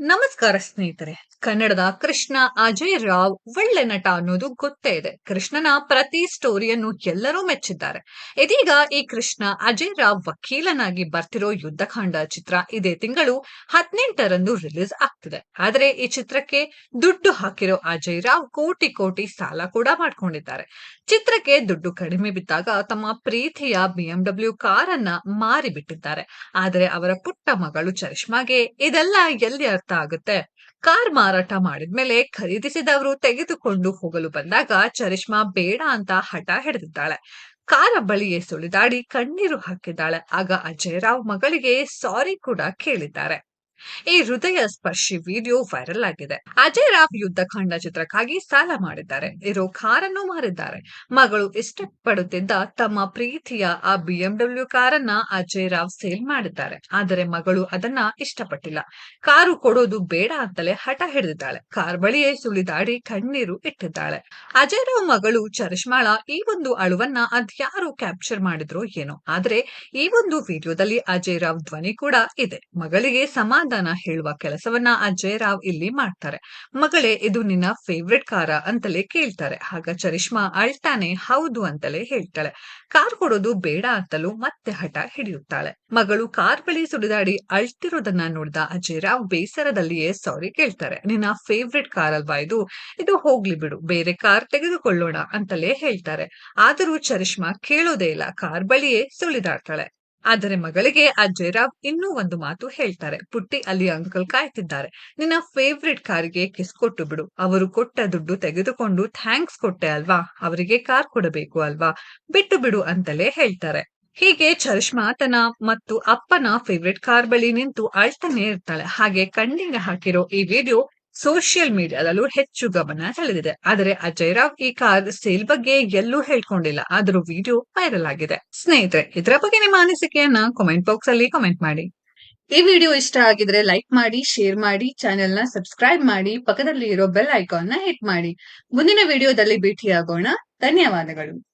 ನಮಸ್ಕಾರ ಸ್ನೇಹಿತರೆ. ಕನ್ನಡದ ಕೃಷ್ಣ ಅಜಯ್ ರಾವ್ ಒಳ್ಳೆ ನಟ ಅನ್ನೋದು ಗೊತ್ತೇ ಇದೆ. ಕೃಷ್ಣನ ಪ್ರತಿ ಸ್ಟೋರಿಯನ್ನು ಎಲ್ಲರೂ ಮೆಚ್ಚಿದ್ದಾರೆ. ಇದೀಗ ಈ ಕೃಷ್ಣ ಅಜಯ್ ರಾವ್ ವಕೀಲನಾಗಿ ಬರ್ತಿರೋ ಯುದ್ಧಕಾಂಡ ಚಿತ್ರ ಇದೇ ತಿಂಗಳು ಹದಿನೆಂಟರಂದು ರಿಲೀಸ್ ಆಗ್ತಿದೆ. ಆದರೆ ಈ ಚಿತ್ರಕ್ಕೆ ದುಡ್ಡು ಹಾಕಿರೋ ಅಜಯ್ ರಾವ್ ಕೋಟಿ ಕೋಟಿ ಸಾಲ ಕೂಡ ಮಾಡ್ಕೊಂಡಿದ್ದಾರೆ. ಚಿತ್ರಕ್ಕೆ ದುಡ್ಡು ಕಡಿಮೆ ಬಿದ್ದಾಗ ತಮ್ಮ ಪ್ರೀತಿಯ ಬಿಎಂಡಬ್ಲ್ಯೂ ಕಾರನ್ನ ಮಾರಿ ಬಿಟ್ಟಿದ್ದಾರೆ ಆದರೆ ಅವರ ಪುಟ್ಟ ಮಗಳು ಚರಿಷ್ಮಾಗೆ ಇದೆಲ್ಲ ಎಲ್ಲಿ ಅರ್ಥ ಆಗುತ್ತೆ ಕಾರ್ ಮಾರಾಟ ಮಾಡಿದ್ಮೇಲೆ ಖರೀದಿಸಿದವರು ತೆಗೆದುಕೊಂಡು ಹೋಗಲು ಬಂದಾಗ ಚರಿಷ್ಮಾ ಬೇಡ ಅಂತ ಹಠ ಹಿಡಿದಿದ್ದಾಳೆ. ಕಾರ ಬಳಿಯೇ ಸುಳಿದಾಡಿ ಕಣ್ಣೀರು ಹಾಕಿದ್ದಾಳೆ. ಆಗ ಅಜಯ್ ರಾವ್ ಮಗಳಿಗೆ ಸಾರಿ ಕೂಡ ಕೇಳಿದ್ದಾರೆ. ಈ ಹೃದಯ ಸ್ಪರ್ಶಿ ವಿಡಿಯೋ ವೈರಲ್ ಆಗಿದೆ. ಅಜಯ್ ರಾವ್ ಯುದ್ಧ ಖಂಡ ಚಿತ್ರಕ್ಕಾಗಿ ಸಾಲ ಮಾಡಿದ್ದಾರೆ. ಇರೋ ಕಾರನ್ನು ಮಾರಿದ್ದಾರೆ. ಮಗಳು ಇಷ್ಟಪಡುತ್ತಿದ್ದ ತಮ್ಮ ಪ್ರೀತಿಯ ಆ ಬಿಎಂಡಬ್ಲ್ಯೂ ಕಾರನ್ನ ಅಜಯ್ ರಾವ್ ಸೇಲ್ ಮಾಡಿದ್ದಾರೆ. ಆದರೆ ಮಗಳು ಅದನ್ನ ಇಷ್ಟಪಟ್ಟಿಲ್ಲ. ಕಾರು ಕೊಡೋದು ಬೇಡ ಅಂತಲೇ ಹಠ ಹಿಡಿದಿದ್ದಾಳೆ. ಕಾರ್ ಬಳಿಯೇ ಸುಳಿದಾಡಿ ಕಣ್ಣೀರು ಇಟ್ಟಿದ್ದಾಳೆ. ಅಜಯ್ ರಾವ್ ಮಗಳು ಚರಿಷ್ಮಾಳ ಈ ಒಂದು ಅಳುವನ್ನ ಅದ್ಯಾರು ಕ್ಯಾಪ್ಚರ್ ಮಾಡಿದ್ರು ಏನೋ. ಆದ್ರೆ ಈ ಒಂದು ವಿಡಿಯೋದಲ್ಲಿ ಅಜಯ್ ರಾವ್ ಧ್ವನಿ ಕೂಡ ಇದೆ. ಮಗಳಿಗೆ ಸಮಾಧಾನ ಹೇಳುವ ಕೆಲಸವನ್ನ ಆ ಜಯರಾವ್ ಇಲ್ಲಿ ಮಾಡ್ತಾರೆ. ಮಗಳೇ, ಇದು ನಿನ್ನ ಫೇವ್ರೆಟ್ ಕಾರ ಅಂತಲೇ ಕೇಳ್ತಾರೆ. ಆಗ ಚರಿಷ್ಮಾ ಅಳ್ತಾನೆ, ಹೌದು ಅಂತಲೇ ಹೇಳ್ತಾಳೆ. ಕಾರ್ ಕೊಡೋದು ಬೇಡ ಅಂತಲೂ ಮತ್ತೆ ಹಠ ಹಿಡಿಯುತ್ತಾಳೆ. ಮಗಳು ಕಾರ್ ಬಳಿ ಸುಡಿದಾಡಿ ಅಳ್ತಿರೋದನ್ನ ನೋಡಿದ ಅಜಯರಾವ್ ಬೇಸರದಲ್ಲಿಯೇ ಸಾರಿ ಕೇಳ್ತಾರೆ. ನಿನ್ನ ಫೇವ್ರೆಟ್ ಕಾರ್ ಅಲ್ವಾ ಇದು? ಇದು ಹೋಗ್ಲಿ ಬಿಡು, ಬೇರೆ ಕಾರ್ ತೆಗೆದುಕೊಳ್ಳೋಣ ಅಂತಲೇ ಹೇಳ್ತಾರೆ. ಆದರೂ ಚರಿಷ್ಮಾ ಕೇಳೋದೇ ಇಲ್ಲ, ಕಾರ್ ಬಳಿಯೇ ಸುಳಿದಾಡ್ತಾಳೆ. ಆದರೆ ಮಗಳಿಗೆ ಆ ರಾವ್ ಇನ್ನೂ ಒಂದು ಮಾತು ಹೇಳ್ತಾರೆ. ಪುಟ್ಟಿ ಅಲ್ಲಿ ಅಂಕಲ್ ಕಾಯ್ತಿದ್ದಾರೆ. ನಿನ್ನ ಫೇವ್ರೆಟ್ ಕಾರಿಗೆ ಕಿಸ್ ಕೊಟ್ಟು ಬಿಡು. ಅವರು ಕೊಟ್ಟ ದುಡ್ಡು ತೆಗೆದುಕೊಂಡು ಥ್ಯಾಂಕ್ಸ್ ಕೊಟ್ಟೆ ಅಲ್ವಾ? ಅವರಿಗೆ ಕಾರ್ ಕೊಡಬೇಕು ಅಲ್ವಾ? ಬಿಟ್ಟು ಬಿಡು ಅಂತಲೇ ಹೇಳ್ತಾರೆ. ಹೀಗೆ ಚರಿಷ್ಮಾ ತನ್ನ ಮತ್ತು ಅಪ್ಪನ ಫೇವ್ರೆಟ್ ಕಾರ್ ಬಳಿ ನಿಂತು ಅಳ್ತಾನೆ ಇರ್ತಾಳೆ. ಹಾಗೆ ಕಣ್ಣಿಗೆ ಹಾಕಿರೋ ಈ ವಿಡಿಯೋ ಸೋಷಿಯಲ್ ಮೀಡಿಯಾದಲ್ಲೂ ಹೆಚ್ಚು ಗಮನ ಸೆಳೆದಿದೆ. ಆದರೆ ಅಜಯ್ ರಾವ್ ಈ ಕಾರ್ ಸೇಲ್ ಬಗ್ಗೆ ಎಲ್ಲೂ ಹೇಳ್ಕೊಂಡಿಲ್ಲ. ಆದರೂ ವಿಡಿಯೋ ವೈರಲ್ ಆಗಿದೆ. ಸ್ನೇಹಿತರೆ, ಇದರ ಬಗ್ಗೆ ನಿಮ್ಮ ಅನಿಸಿಕೆಯನ್ನ ಕಾಮೆಂಟ್ ಬಾಕ್ಸ್ ಅಲ್ಲಿ ಕಾಮೆಂಟ್ ಮಾಡಿ. ಈ ವಿಡಿಯೋ ಇಷ್ಟ ಆಗಿದ್ರೆ ಲೈಕ್ ಮಾಡಿ ಶೇರ್ ಮಾಡಿ ಚಾನೆಲ್ನ ಸಬ್ಸ್ಕ್ರೈಬ್ ಮಾಡಿ ಪಕ್ಕದಲ್ಲಿ ಇರೋ ಬೆಲ್ ಐಕಾನ್ನ ಹಿಟ್ ಮಾಡಿ. ಮುಂದಿನ ವಿಡಿಯೋದಲ್ಲಿ ಭೇಟಿಯಾಗೋಣ. ಧನ್ಯವಾದಗಳು.